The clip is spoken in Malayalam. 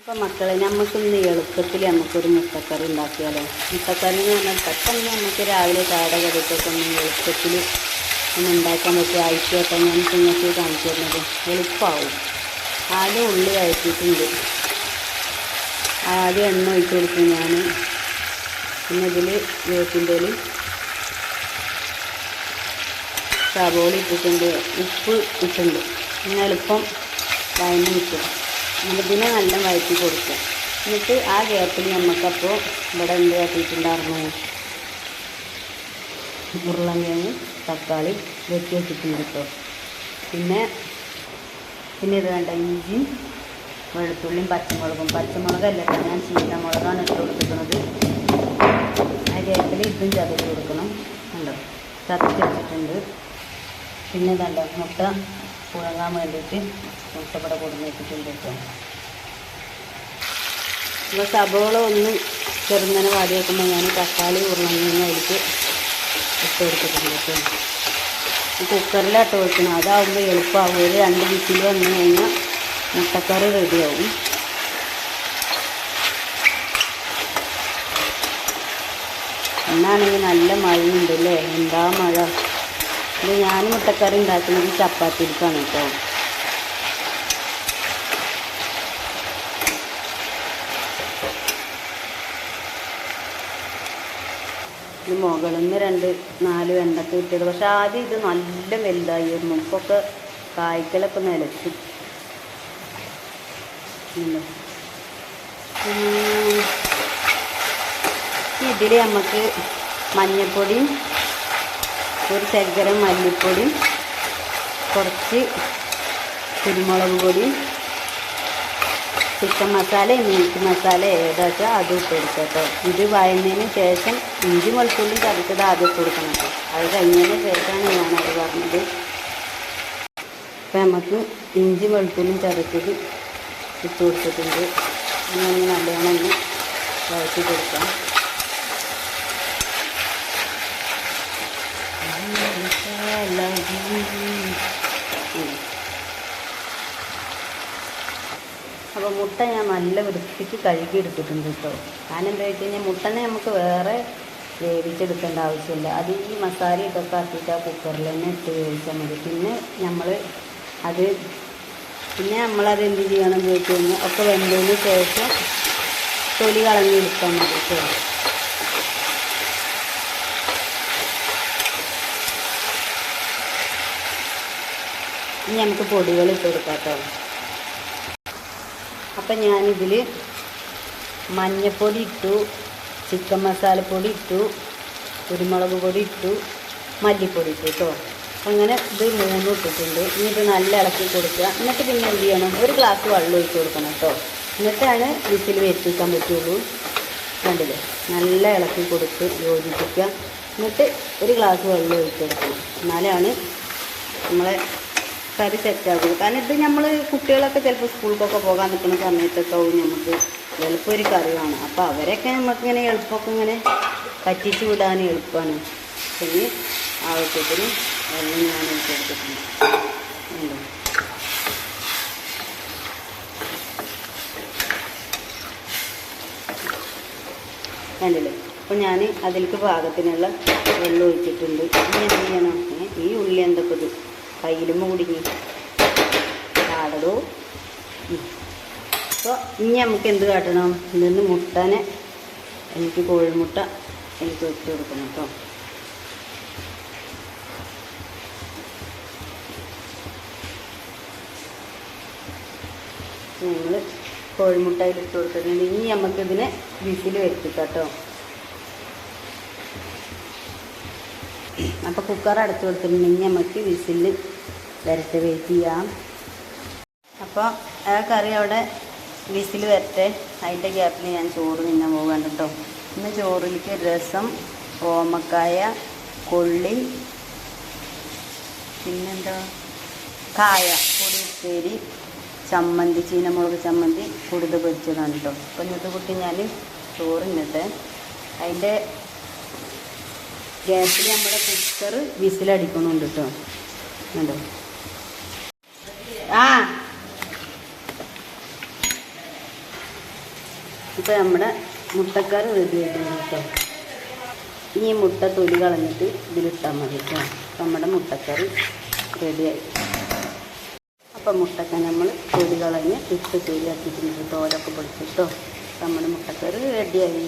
അപ്പം മക്കളെ നമുക്കിന്ന് എളുപ്പത്തിൽ നമുക്കൊരു മുട്ടക്കറി ഉണ്ടാക്കിയാലോ? മുട്ടക്കറി എന്ന് പറഞ്ഞാൽ പെട്ടെന്ന് നമുക്ക് രാവിലെ കാട കടിക്കൊക്കെ ഒന്ന് എളുപ്പത്തിൽ ഒന്ന് ഉണ്ടാക്കാൻ പറ്റിയ ആഴ്ചയൊക്കെ ഞാൻ നിങ്ങൾക്ക് കാണിച്ചു തരുന്നത് എളുപ്പമാവും ആദ്യം ഉള്ളി കഴിച്ചിട്ടുണ്ട് ആദ്യം എണ്ണ ഒഴിച്ച് കൊടുക്കും ഞാൻ പിന്നെ ഇതിൽ വേപ്പിന്റെ സവോള ഇട്ടിട്ടുണ്ട്. ഉപ്പ് ഇട്ടിട്ടുണ്ട്. എളുപ്പം വഴഞ്ഞ് കിട്ടും. ഇതിനെ നല്ല വഴറ്റി കൊടുക്കുക. എന്നിട്ട് ആ ഗ്യാപ്പിൽ നമുക്കപ്പോൾ ഇവിടെ എന്ത് കാട്ടിയിട്ടുണ്ടായിരുന്നു? ഉരുളങ്കിഴങ്ങ് തക്കാളി വെട്ടി വെച്ചിട്ടുണ്ട് കേട്ടോ പിന്നെ പിന്നെ ഇത് വേണ്ട ഇഞ്ചി വെളുത്തുള്ളിയും പച്ചമുളകും. പച്ചമുളകല്ല ഞാൻ ചീനമുളകാണ് ഇട്ട് കൊടുക്കുന്നത് ആ ഗ്യാപ്പിൽ ഇതും ചതച്ച് കൊടുക്കണം. കണ്ടോ? ചതച്ച് വെച്ചിട്ടുണ്ട്. പിന്നെ കണ്ടോ? മുട്ട പുഴങ്ങാൻ വേണ്ടിയിട്ട് മുട്ടപ്പട കൊടുന്ന് കേട്ടോ. അപ്പോൾ സബോള ഒന്ന് ചെറുങ്ങനെ വാടി വെക്കുമ്പോൾ ഞാൻ തക്കാളി ഉരുളങ്ങനെ അതിലേക്ക് ഇട്ട് കൊടുത്തിട്ടുണ്ട് കേട്ടോ. കുക്കറിലാട്ട് വെക്കണം അതാവുമ്പോൾ എളുപ്പമാകും ഒരു രണ്ട് വിസിൽ വന്നു കഴിഞ്ഞാൽ മുട്ടക്കറി റെഡിയാവും. എന്നാണെങ്കിൽ നല്ല മഴയുണ്ട് അല്ലേ? എന്താ മഴ? ഇത് ഞാൻ മുട്ടക്കറി ഉണ്ടാക്കുന്നത് ചപ്പാത്തിക്കാണ് കേട്ടോ. ഇത് മുകളിൽ നിന്ന് രണ്ട് നാല് വെണ്ടക്ക ഇട്ടത് പക്ഷെ ആദ്യം ഇത് നല്ല വലുതായിരുന്നു ഇപ്പൊക്കെ കായ്ക്കലൊക്കെ നിലച്ചു. ഇതിൽ നമുക്ക് മഞ്ഞൾപ്പൊടിയും ഒരു ശർക്കര മല്ലിപ്പൊടി കുറച്ച് കുരുമുളക് പൊടി ചിക്കൻ മസാല മീറ്റ് മസാല ഏതാ വെച്ചാൽ അത് ഇട്ട് കൊടുക്കുക ഇത് വഴന്നതിന് ശേഷം ഇഞ്ചി വെളുത്തുള്ളി ചതച്ചത് ആദ്യം ഇട്ട് കൊടുക്കണം അത് കഴിഞ്ഞതിന് ശേഷമാണ് ഞാനത് പറഞ്ഞത്. അപ്പം നമുക്ക് ഇഞ്ചി വെളുത്തുള്ളി ചതച്ചത് ഇട്ട് കൊടുത്തിട്ടുണ്ട്. ഇനി നല്ലോണം ഒന്ന് വഴറ്റി കൊടുക്കാം. ഉം. അപ്പോൾ മുട്ട ഞാൻ നല്ല വൃത്തിക്ക് കഴുകി എടുത്തിട്ടുണ്ട് കേട്ടോ. എന്താ വെച്ച് കഴിഞ്ഞാൽ മുട്ടനെ നമുക്ക് വേറെ വേവിച്ചെടുക്കേണ്ട ആവശ്യമില്ല. അത് ഈ മസാല ഇതൊക്കെ ആക്കിയിട്ട് ആ കുക്കറിൽ തന്നെ ഇട്ട് വേവിച്ചാൽ മതി. പിന്നെ നമ്മൾ അത് പിന്നെ നമ്മളത് എന്ത് ചെയ്യണം എന്ന് ചോദിച്ചു കഴിഞ്ഞാൽ ഒക്കെ വെന്തതിന് ശേഷം തൊലി കളഞ്ഞെടുക്കാൻ കേട്ടോ. ഇനി നമുക്ക് പൊടികൾ ഇട്ട് കൊടുക്കാം കേട്ടോ. അപ്പം ഞാനിതിൽ മഞ്ഞൾപ്പൊടി ഇട്ടു ചിക്കൻ മസാലപ്പൊടി ഇട്ടു കുരുമുളക് പൊടി ഇട്ടു മല്ലിപ്പൊടി ഇട്ടു കേട്ടോ. അങ്ങനെ ഇത് മൂന്നും ഇട്ടിട്ടുണ്ട്. ഇനി ഇത് നല്ല ഇളക്കി കൊടുക്കുക. എന്നിട്ട് പിന്നെ എന്ത് ചെയ്യണം? ഒരു ഗ്ലാസ് വെള്ളം ഒഴിച്ച് കൊടുക്കണം കേട്ടോ. എന്നിട്ടാണ് വിസിൽ വെച്ചിക്കാൻ പറ്റുള്ളൂ. കണ്ടില്ലേ? നല്ല ഇളക്കി കൊടുത്ത് യോജിപ്പിക്കുക. എന്നിട്ട് ഒരു ഗ്ലാസ് വെള്ളം ഒഴിച്ച് കൊടുക്കണം. എന്നാലാണ് നമ്മളെ കറി സെറ്റാക്കും. കാരണം ഇത് നമ്മൾ കുട്ടികളൊക്കെ ചിലപ്പോൾ സ്കൂളിലൊക്കെ പോകാൻ നിൽക്കുന്ന സമയത്തൊക്കെ ആവും നമുക്ക് എളുപ്പം ഒരു അപ്പോൾ അവരൊക്കെ നമുക്കിങ്ങനെ എളുപ്പമൊക്കെ ഇങ്ങനെ പറ്റിച്ച് വിടാൻ എളുപ്പമാണ് പിന്നെ ആവശ്യത്തിന് എല്ലാം ഞാൻ ഒഴിച്ചെടുത്തിട്ടുണ്ട് ഉണ്ടോ? കണ്ടില്ലേ? അപ്പോൾ ഞാൻ അതിലേക്ക് പാകത്തിനുള്ള വെള്ളം ഒഴിച്ചിട്ടുണ്ട്. ഇനി എന്ത് ചെയ്യണം? ഈ ഉള്ളി എന്തൊക്കെ കയ്യിലും കുടുങ്ങി പാടടോ അപ്പോൾ ഇനി നമുക്ക് എന്ത് കാട്ടണം? ഇതിന്ന് മുട്ടനെ എനിക്ക് കോഴിമുട്ട എനിക്ക് വെച്ച് കൊടുക്കണം കേട്ടോ. ഞങ്ങൾ കോഴിമുട്ടയിൽ ഇട്ട് കൊടുത്തിട്ടുണ്ട്. ഇനി നമുക്കിതിനെ വിസിൽ വരുത്തിക്കാം കേട്ടോ. അപ്പോൾ കുക്കർ അടച്ചു കൊടുത്തിട്ടുണ്ടെങ്കിൽ നമുക്ക് വിസിൽ വരട്ടെ വെയിറ്റ് ചെയ്യാം. അപ്പോൾ ആ കറി അവിടെ വിസിൽ വരട്ടെ. അതിന്റെ ഗ്യാപ്പിൽ ഞാൻ ചോറ് തിന്നാൻ പോകാൻ കേട്ടോ. ഇന്ന് ചോറിലേക്ക് രസം ഓമക്കായ കൊള്ളി പിന്നെന്താ? കായ പൊടി ഉപ്പേരി ചമ്മന്തി ചീനമുളക് ചമ്മന്തി കൂടുതൽ പൊരിച്ചതാണ് കേട്ടോ. അപ്പോൾ ഇന്നത്തെ കുട്ടി ഞാൻ ചോറ് തിന്നിട്ടെ. അതിന്റെ ഗ്യാസിൽ നമ്മുടെ കുക്കർ വിസിലടിക്കണുണ്ട് കേട്ടോ. കണ്ടോ? ആ. ഇപ്പോൾ നമ്മുടെ മുട്ടക്കറി റെഡി ആയിട്ടുണ്ട് കേട്ടോ ഈ മുട്ട തൊലി കളഞ്ഞിട്ട് ഇതിലിട്ടാൽ മതി കേട്ടോ നമ്മുടെ മുട്ടക്കറി റെഡിയായി അപ്പം മുട്ടക്ക നമ്മൾ തൊലി കളഞ്ഞ് ഇട്ട് ശരിയാക്കിയിട്ടുണ്ട് തോലൊക്കെ പൊടിച്ചിട്ടോ നമ്മുടെ മുട്ടക്കറി റെഡിയായി